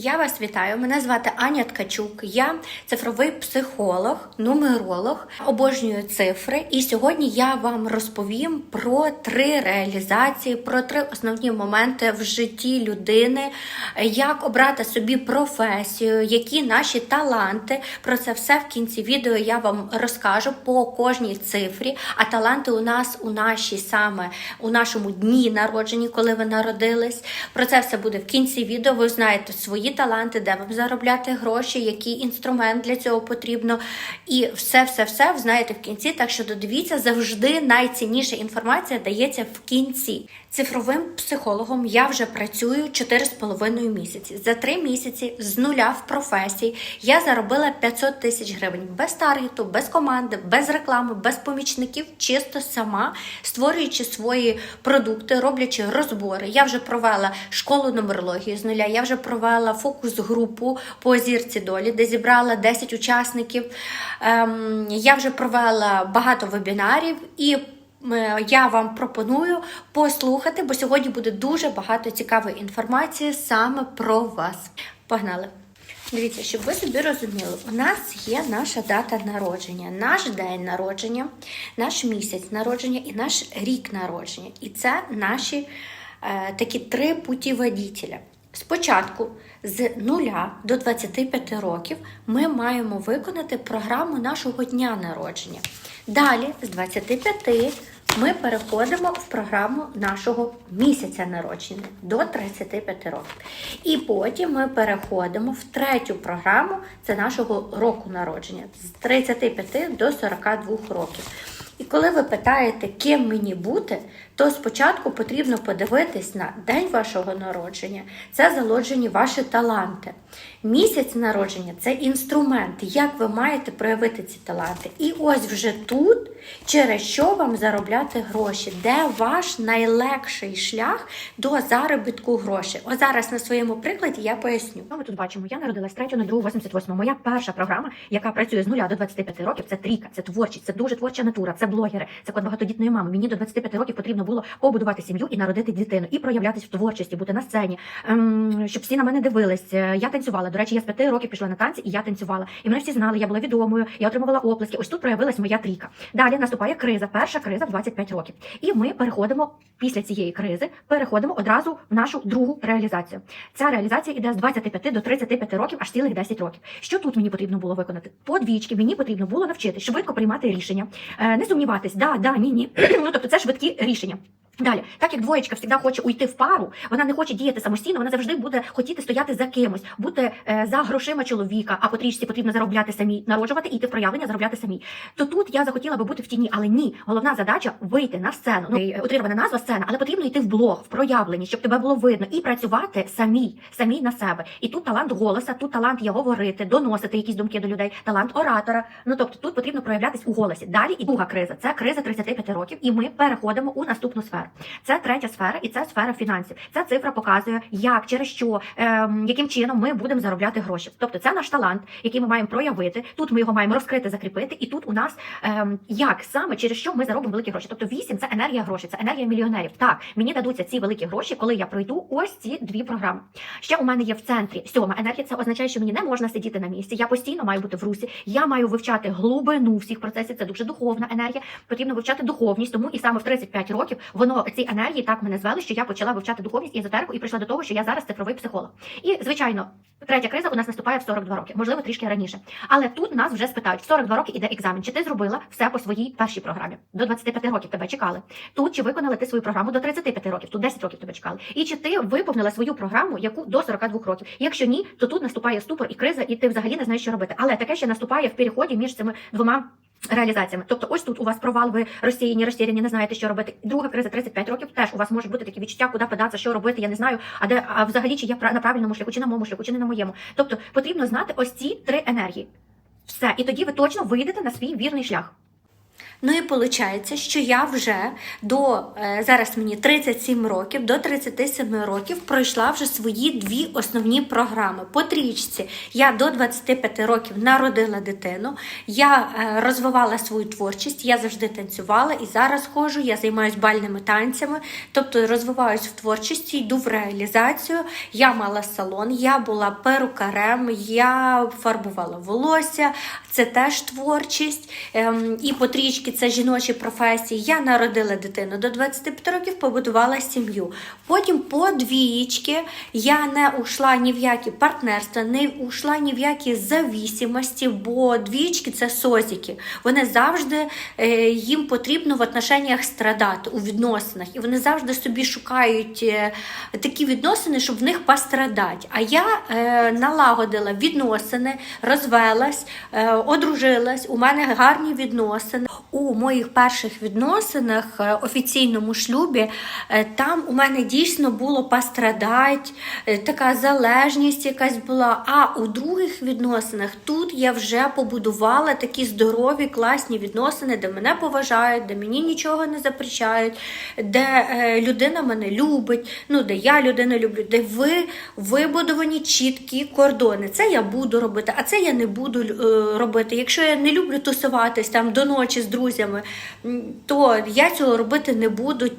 Я вас вітаю. Мене звати Аня Ткачук. Я цифровий психолог, нумеролог, обожнюю цифри. І сьогодні я вам розповім про три реалізації, про три основні моменти в житті людини, як обрати собі професію, які наші таланти. Про це все в кінці відео я вам розкажу по кожній цифрі. А таланти у нас у нашій саме у нашому дні народжені, коли ви народились. Про це все буде в кінці відео. Ви знаєте свої таланти, де вам заробляти гроші, який інструмент для цього потрібно. І все, все, все ви знаєте в кінці. Так що додивіться, завжди найцінніша інформація дається в кінці. Цифровим психологом я вже працюю 4,5 місяці. За 3 місяці з нуля в професії я заробила 500 тисяч гривень без таргету, без команди, без реклами, без помічників, чисто сама створюючи свої продукти, роблячи розбори. Я вже провела школу нумерології з нуля. Я вже провела фокус-групу по зірці долі, де зібрала 10 учасників. Ем, я вже провела багато вебінарів і. Я вам пропоную послухати, бо сьогодні буде дуже багато цікавої інформації саме про вас. Погнали! Дивіться, щоб ви собі розуміли, у нас є наша дата народження, наш день народження, наш місяць народження і наш рік народження. І це наші е, такі три путіводітеля. Спочатку з 0 до 25 років ми маємо виконати програму нашого дня народження. Далі, з 25 ми переходимо в програму нашого місяця народження до 35 років. І потім ми переходимо в третю програму це нашого року народження з 35 до 42 років. І коли ви питаєте, ким мені бути, то спочатку потрібно подивитись на день вашого народження, це заложені ваші таланти. Місяць народження це інструмент, як ви маєте проявити ці таланти. І ось вже тут, через що вам заробляти гроші, де ваш найлегший шлях до заробітку грошей. Ось зараз на своєму прикладі я поясню. Ми тут бачимо? Я народилась 3.02.88. Моя перша програма, яка працює з 0 до 25 років, це трійка, це творчість, це дуже творча натура, це блогери, це код багатодітної мами. Мені до 25 років потрібно було побудувати сім'ю і народити дитину, і проявлятися в творчості, бути на сцені, ем, щоб всі на мене дивились. Е, Я танцювала. До речі, я з 5 років пішла на танці, і я танцювала. І мене всі знали, я була відомою, я отримувала оплески. Ось тут проявилась моя трійка. Далі наступає криза, перша криза в 25 років. І ми переходимо після цієї кризи, переходимо одразу в нашу другу реалізацію. Ця реалізація іде з 25 до 35 років, аж цілих 10 років. Що тут мені потрібно було виконати? По двічки мені потрібно було навчитись швидко приймати рішення, е, не сумніватись, да, да, ні, ні. ну тобто це швидкі рішення. Далі, так як двоєчка завжди хоче уйти в пару, вона не хоче діяти самостійно, вона завжди буде хотіти стояти за кимось, бути е, за грошима чоловіка, а по трішці потрібно заробляти самі, народжувати, іти в проявлення, заробляти самі. То тут я захотіла би бути в тіні, але ні. Головна задача вийти на сцену. Ну, е, утримана назва сцена, але потрібно йти в блог, в проявленні, щоб тебе було видно, і працювати самій, самій на себе. І тут талант голоса, тут талант є говорити, доносити якісь думки до людей, талант оратора. Ну тобто тут потрібно проявлятись у голосі. Далі і друга криза це криза 35 років, і ми переходимо у наступну сферу. Це третя сфера, і це сфера фінансів. Ця цифра показує, як через що, ем, яким чином ми будемо заробляти гроші. Тобто, це наш талант, який ми маємо проявити. Тут ми його маємо розкрити, закріпити, і тут у нас ем, як саме через що ми заробимо великі гроші. Тобто, вісім це енергія грошей, це енергія мільйонерів. Так, мені дадуться ці великі гроші, коли я пройду ось ці дві програми. Ще у мене є в центрі сьома енергія. Це означає, що мені не можна сидіти на місці. Я постійно маю бути в русі. Я маю вивчати глибину всіх процесів. Це дуже духовна енергія. Потрібно вивчати духовність. Тому і саме в 35 років воно ці енергії так мене звели, що я почала вивчати духовність і езотерику і прийшла до того, що я зараз цифровий психолог. І звичайно, третя криза у нас наступає в 42 роки, можливо, трішки раніше. Але тут нас вже спитають: в 42 роки іде екзамен. Чи ти зробила все по своїй першій програмі? До 25 років тебе чекали. Тут чи виконали ти свою програму до 35 років, тут 10 років тебе чекали. І чи ти виповнила свою програму, яку до 42 років? Якщо ні, то тут наступає ступор і криза, і ти взагалі не знаєш, що робити. Але таке ще наступає в переході між цими двома. Реалізаціями, тобто, ось тут у вас провал, ви розсіяні, розсіяні, не знаєте, що робити. Друга криза 35 років. Теж у вас можуть бути такі відчуття, куди податися, що робити. Я не знаю. А де а взагалі чи я на правильному шляху, чи на моєму шляху, чи не на моєму. Тобто потрібно знати ось ці три енергії. Все, і тоді ви точно вийдете на свій вірний шлях. Ну і виходить, що я вже до е, зараз мені 37 років, до 37 років пройшла вже свої дві основні програми. По трічці я до 25 років народила дитину. Я е, розвивала свою творчість, я завжди танцювала і зараз ходжу. Я займаюся бальними танцями, тобто розвиваюсь в творчості, йду в реалізацію. Я мала салон, я була перукарем, я фарбувала волосся. Це теж творчість. Ем, і по трічці це жіночі професії. Я народила дитину до 25 років, побудувала сім'ю. Потім по двієчки я не ушла ні в які партнерства, не ушла ні в які завісимості, бо двічки це созіки. Вони завжди е, їм потрібно в отношеннях страдати у відносинах, і вони завжди собі шукають е, такі відносини, щоб в них пострадати. А я е, налагодила відносини, розвелась, одружилась. У мене гарні відносини. У моїх перших відносинах, е, офіційному шлюбі, е, там у мене дійсно було пострадать, е, така залежність якась була. А у других відносинах тут я вже побудувала такі здорові, класні відносини, де мене поважають, де мені нічого не запрещають, де людина мене любить, ну де я людину люблю, де ви вибудовані чіткі кордони. Це я буду робити, а це я не буду робити. Якщо я не люблю тусуватись там до ночі з друзями, м, то я цього робити не буду.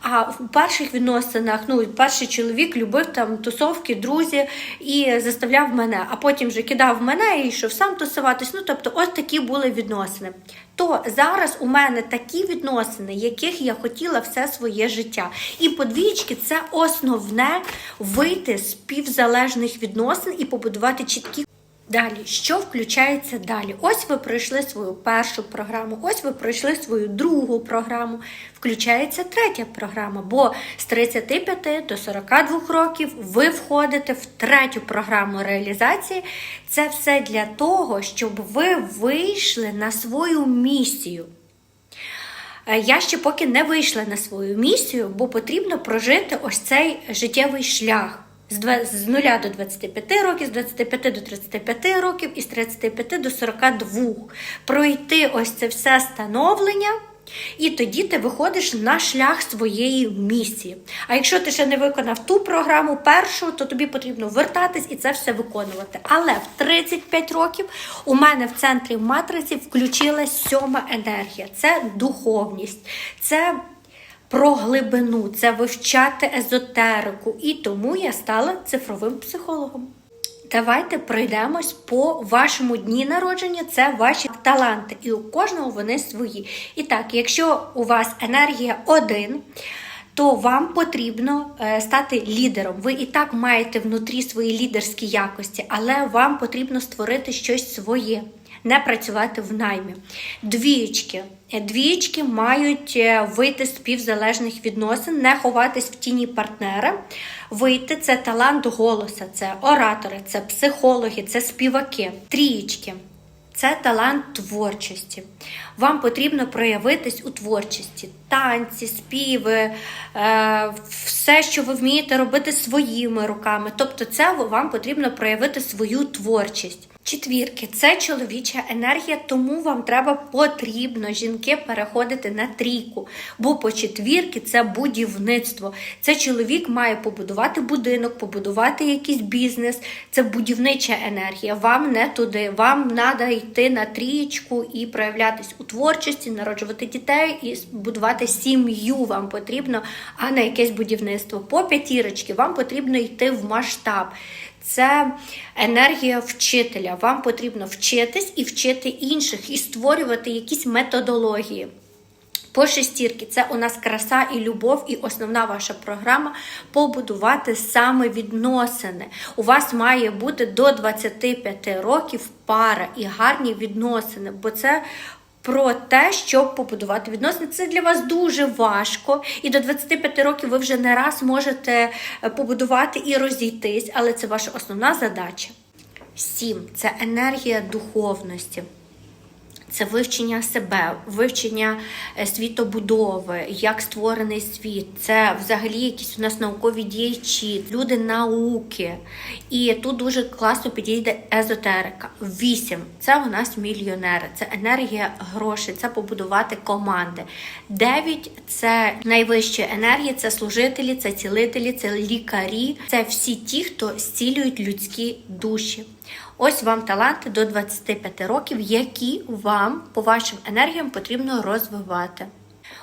А в перших відносинах, ну перший чоловік любив там тусовки, друзі і заставляв мене, а потім вже кидав мене і йшов сам тусуватись. Ну тобто, ось такі були відносини. То зараз у мене такі відносини, яких я хотіла все своє життя. І подвічки це основне вийти з співзалежних відносин і побудувати чіткі. Далі, що включається далі? Ось ви пройшли свою першу програму, ось ви пройшли свою другу програму. Включається третя програма, бо з 35 до 42 років ви входите в третю програму реалізації. Це все для того, щоб ви вийшли на свою місію. Е, Я ще поки не вийшла на свою місію, бо потрібно прожити ось цей життєвий шлях. З два- з 0 до 25 років, з 25 до 35 років і з 35 до 42. Пройти ось це все становлення, і тоді ти виходиш на шлях своєї місії. А якщо ти ще не виконав ту програму першу, то тобі потрібно вертатись і це все виконувати. Але в 35 років у мене в центрі матриці включилась сьома енергія це духовність. Це про глибину, це вивчати езотерику. І тому я стала цифровим психологом. Давайте пройдемось по вашому дні народження. Це ваші таланти, і у кожного вони свої. І так, якщо у вас енергія 1, то вам потрібно е, стати лідером. Ви і так маєте внутрі свої лідерські якості, але вам потрібно створити щось своє, не працювати в наймі. Двієчки. Двієчки мають е, вийти з співзалежних відносин, не ховатись в тіні партнера. Вийти це талант голоса, це оратори, це психологи, це співаки. Трієчки. Це талант творчості. Вам потрібно проявитись у творчості, танці, співи, е, все, що ви вмієте робити своїми руками. Тобто, це вам потрібно проявити свою творчість. Четвірки це чоловіча енергія, тому вам треба потрібно жінки переходити на трійку. Бо по четвірки це будівництво. Це чоловік має побудувати будинок, побудувати якийсь бізнес. Це будівнича енергія. Вам не туди. Вам треба йти на трієчку і проявлятись у творчості, народжувати дітей і будувати сім'ю. Вам потрібно, а не якесь будівництво. По п'ятірочки вам потрібно йти в масштаб. Це енергія вчителя. Вам потрібно вчитись і вчити інших, і створювати якісь методології. По шестірки це у нас краса і любов, і основна ваша програма побудувати саме відносини. У вас має бути до 25 років пара і гарні відносини, бо це. Про те, щоб побудувати відносини, це для вас дуже важко, і до 25 років ви вже не раз можете е, побудувати і розійтись, але це ваша основна задача. Сім це енергія духовності. Це вивчення себе, вивчення е, світобудови, як створений світ. Це взагалі якісь у нас наукові діячі, люди науки. І тут дуже класно підійде езотерика. Вісім це у нас мільйонери, це енергія грошей, це побудувати команди. Дев'ять це найвища енергія, це служителі, це цілителі, це лікарі, це всі ті, хто зцілюють людські душі. Ось вам таланти до 25 років, які вам по вашим енергіям потрібно розвивати.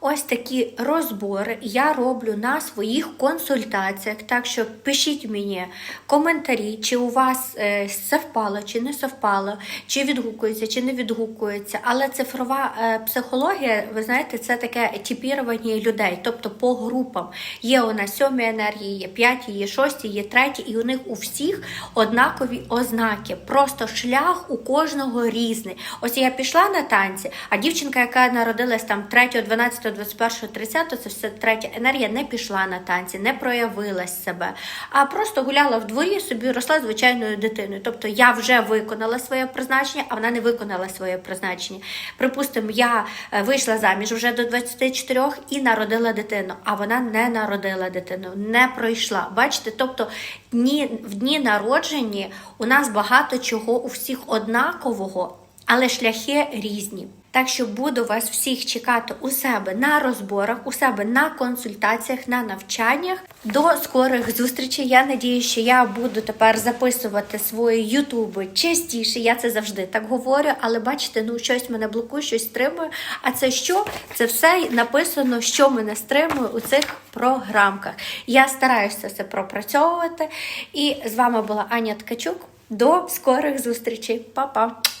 Ось такі розбори я роблю на своїх консультаціях. Так що пишіть мені коментарі, чи у вас е, совпало, чи не совпало, чи відгукується, чи не відгукується. Але цифрова е, психологія, ви знаєте, це таке типірування людей, тобто по групам. Є у нас сьомі енергії, є п'яті, є шості, є треті, і у них у всіх однакові ознаки. Просто шлях у кожного різний. Ось я пішла на танці, а дівчинка, яка народилась там 3, 12, 21, 30, це все третя енергія, не пішла на танці, не проявилась себе, а просто гуляла в дворі, собі росла звичайною дитиною. Тобто я вже виконала своє призначення, а вона не виконала своє призначення. Припустимо, я е, вийшла заміж вже до 24 і народила дитину, а вона не народила дитину, не пройшла. Бачите, тобто дні, в дні народжені у нас багато чого у всіх однакового, але шляхи різні. Так що буду вас всіх чекати у себе на розборах, у себе на консультаціях, на навчаннях. До скорих зустрічей. Я надію, що я буду тепер записувати свої ютуби частіше. Я це завжди так говорю, але бачите, ну щось мене блокує, щось стримує. А це що? Це все написано, що мене стримує у цих програмках. Я стараюся це пропрацьовувати. І з вами була Аня Ткачук. До скорих зустрічей. Па-па!